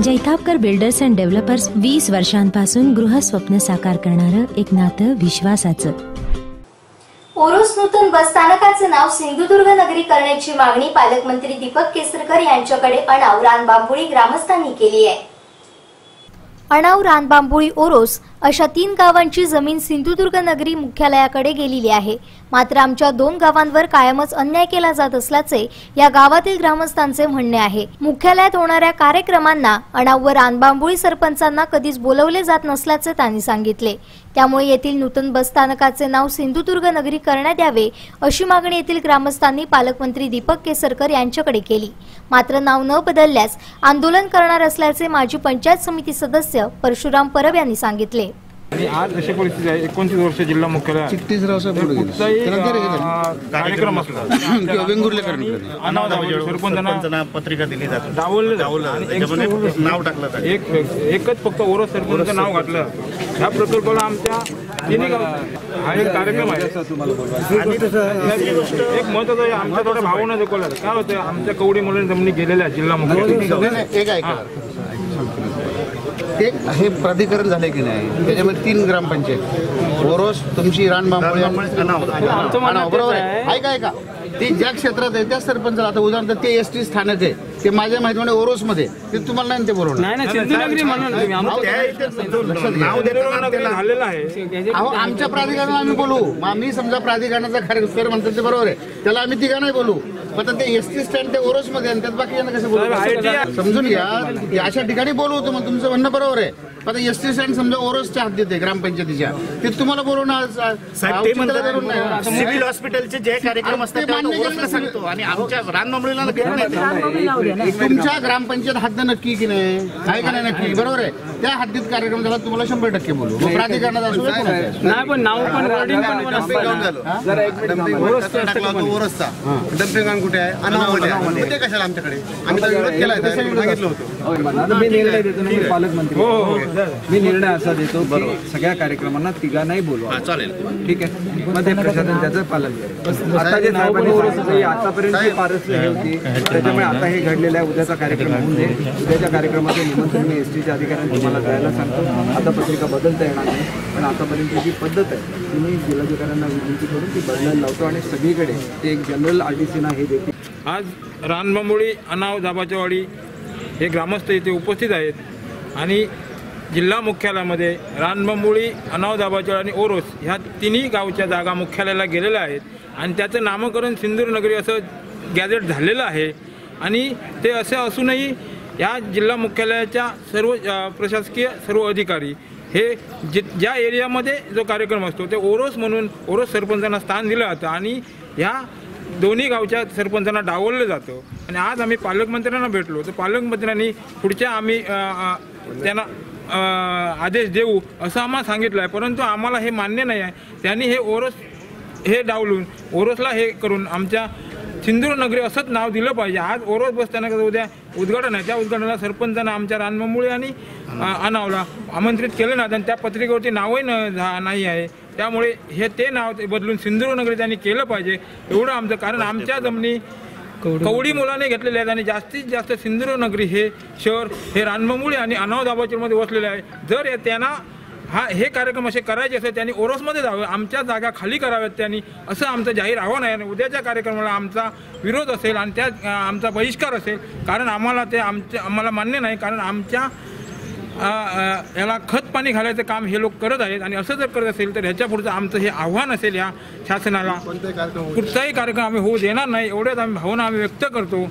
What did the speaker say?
Jaitapkar builders and developers वीस वर्षांपासून गृहस्वप्न साकार करणारं एक नातं विश्वासाचं. ओरोस नूतन बस स्थानकाचं नाव सिंधुदुर्ग नगरी करण्याची मागणी पालकमंत्री दीपक केसरकर यांच्याकडे अणाव रानबांबुळी ग्रामस्थांनी केली आहे. अणाव रानबांबुळी ओरोस अशा तीन गावांची जमीन सिंधुदुर्ग नगरी मुख्यालयाकडे गेलेली आहे. मात्र आमच्या दोन गावांवर कायमच अन्याय केला जात असल्याचे या गावातील ग्रामस्थांचे म्हणणे आहे. मुख्यालयात होणाऱ्या कार्यक्रमांना अणाव व रानबांबुळी सरपंचांना कधीच बोलवले जात नसल्याचे त्यांनी सांगितले. त्यामुळे येथील नूतन बस स्थानकाचे नाव सिंधुदुर्ग नगरी करण्यात यावे अशी मागणी येथील ग्रामस्थांनी पालकमंत्री दीपक केसरकर यांच्याकडे केली. मात्र नाव न बदलल्यास आंदोलन करणार असल्याचे माजी पंचायत समिती सदस्य परशुराम परब यांनी सांगितले. आणि आज अशी परिस्थिती आहे एकोणतीस वर्ष जिल्हा मुख्यालय पुढे हे अं, कार्यक्रम असला. किंवा वेंगुर्ले कार्यक्रम. सरपंचांना पत्रिका दिली जाते. डावललं डावललं. नाव टाकलं जातं. एक एकच फक्त ओरस सरपंच नाव घातलं. ह्या प्रकल्पाला आमच्या हा एक कार्यक्रम आहे. एक महत्वाचं आहे आमच्या थोड्या भावना दाखवल्या. काय होतं आमच्या कवडी मुलांनी जमिनी गेलेल्या जिल्हा मुख्यालय एक ऐका. ते हे प्राधिकरण झाले की नाही? त्याच्यामध्ये तीन ग्रामपंचायत. ओरोस तुमची रानबांबोळी बरोबर आहे. ऐका ऐका. ते ज्या क्षेत्रात आहे त्या सरपंचाला आता उदाहरणार्थ ते एस टी स्थानक आहे. ते माझ्या माहितीमध्ये ओरोस मध्ये ते तुम्हाला नाही ना ते बरोबर. नाही नाही सिंधुनगरी म्हणून तुम्ही. आमचं त्या इथे नाव देताना नगरी त्याला झालेलं आहे. अहो आमच्या प्राधिकरणाला आम्ही बोलू. मग आम्ही समजा प्राधिकरणाचा खरे सर म्हणतात ते बरोबर आहे. त्याला आम्ही तिघा नाही बोलू. पण आता ते एस टी स्टँड ते ओरोस मध्ये आहे आणि त्यात बाकी कसं बोलू? समजून घ्या. या अशा ठिकाणी बोलवतो मग तुमचं म्हणणं बरोबर आहे. पण आता एस टी स्टँड समजा ओरोसच्या हद्दीत आहे ग्रामपंचायतीच्या. ते तुम्हाला बोलवणं आज- आज- साहेब ते औचित्याला धरून नाही. म्हणतात सिव्हिल हॉस्पिटलचे जे कार्यक्रम असतात मान्य सांगतो. आणि आमच्या रानमांबळीला घेत नाही तुमच्या ग्रामपंचायत हद्द नक्की की नाही? आहे का नाही नक्की? बरोबर आहे. त्या हद्दीत कार्यक्रम झाला तुम्हाला शंभर टक्के बोलू. मग प्राधिकरणात असू दे, कोणाचं. नाही पण नाव पण wording पण डम्पिंग कुठे आहे? अनावमध्ये आहे. मग ते कशाला आमच्याकडे? आम्ही तर विरोध केला सांगितलं होतं. आता मी निर्णय देतो ना मी पालकमंत्री. मी निर्णय असा देतो की सगळ्या कार्यक्रमांना तिघांनाही बोलवा. चालेल. ठीक आहे? मग ते प्रशासन त्याचं पालन करेल. आता जे हे आतापर्यंत जे पारस हे होती त्याच्यामुळे आता हे ठरलेला आहे. उद्याचा कार्यक्रम होऊन दे उद्याच्या कार्यक्रमाचं निमंत्रण मी एस टीच्या अधिकाऱ्यांनी तुम्हाला द्यायला सांगतो. आता पत्रिका बदलता येणार नाही पण आतापर्यंत जी पद्धत आहे ती मी जिल्हाधिकाऱ्यांना विनंती करून ती बदलायला लावतो आणि सगळीकडे ते एक जनरल आर टी सीना हे देतील आज रानबांबोळी अनाव दाबाच्यावाडी हे ग्रामस्थ इथे उपस्थित आहेत आणि जिल्हा मुख्यालयामध्ये रानबांबोळी अनाव दाबाचेवाडी आणि ओरोस ह्या तिन्ही गावच्या जागा मुख्यालयाला गेलेल्या आहेत. आणि त्याचं नामकरण सिंधुदुर्ग नगरी असं गॅजेट झालेलं आहे. आणि ते असे असूनही या जिल्हा मुख्यालयाच्या सर्व प्रशासकीय सर्व अधिकारी हे जि ज्या एरियामध्ये जो कार्यक्रम असतो ते ओरोस म्हणून ओरोस सरपंचांना स्थान दिलं जातं आणि ह्या दोन्ही गावच्या सरपंचांना डावललं जातं. आणि आज आम्ही पालकमंत्र्यांना भेटलो तर पालकमंत्र्यांनी पुढच्या आम्ही त्यांना आदेश देऊ असं आम्हाला सांगितलं आहे. परंतु आम्हाला हे मान्य नाही आहे. त्यांनी हे ओरोस हे डावलून ओरोसला हे करून आमच्या सिंदूर नगरी असंच नाव दिलं पाहिजे. आज ओरोस बसस्थानकाचं उद्या उद्घाटन आहे. त्या उद्घाटनाला सरपंचानं आमच्या रानममुळे आणि अनावला आमंत्रित केलं ना आणि त्या पत्रिकेवरती नावही न झा- नाही आहे. त्यामुळे हे ते नाव ते बदलून सिंधुदुर्ग नगरी त्यांनी केलं पाहिजे. एवढं आमचं कारण आमच्या जमिनी कवडी मुलाने घेतलेले आहेत आणि जास्तीत जास्त सिंधुदुर्ग नगरी हे शहर हे रानममुळे आणि अनाव दाबाचीमध्ये वसलेले आहे. जर त्यांना हा हे कार्यक्रम असे करायचे असेल त्यांनी ओरोसमध्ये जावं आमच्या जागा खाली कराव्यात त्यांनी असं आमचं जाहीर आव्हान आहे. आणि उद्याच्या कार्यक्रमाला आमचा विरोध असेल आणि त्या आमचा बहिष्कार असेल कारण आम्हाला ते आमच्या आम्हाला मान्य नाही कारण आमच्या याला खत पाणी घालायचं काम हे लोक करत आहेत. आणि असं जर करत असेल तर ह्याच्या पुढचं आमचं हे आव्हान असेल या शासनाला. कुठचाही कार्यक्रम आम्ही होऊ देणार नाही एवढ्याच आम्ही भावना आम्ही व्यक्त करतो.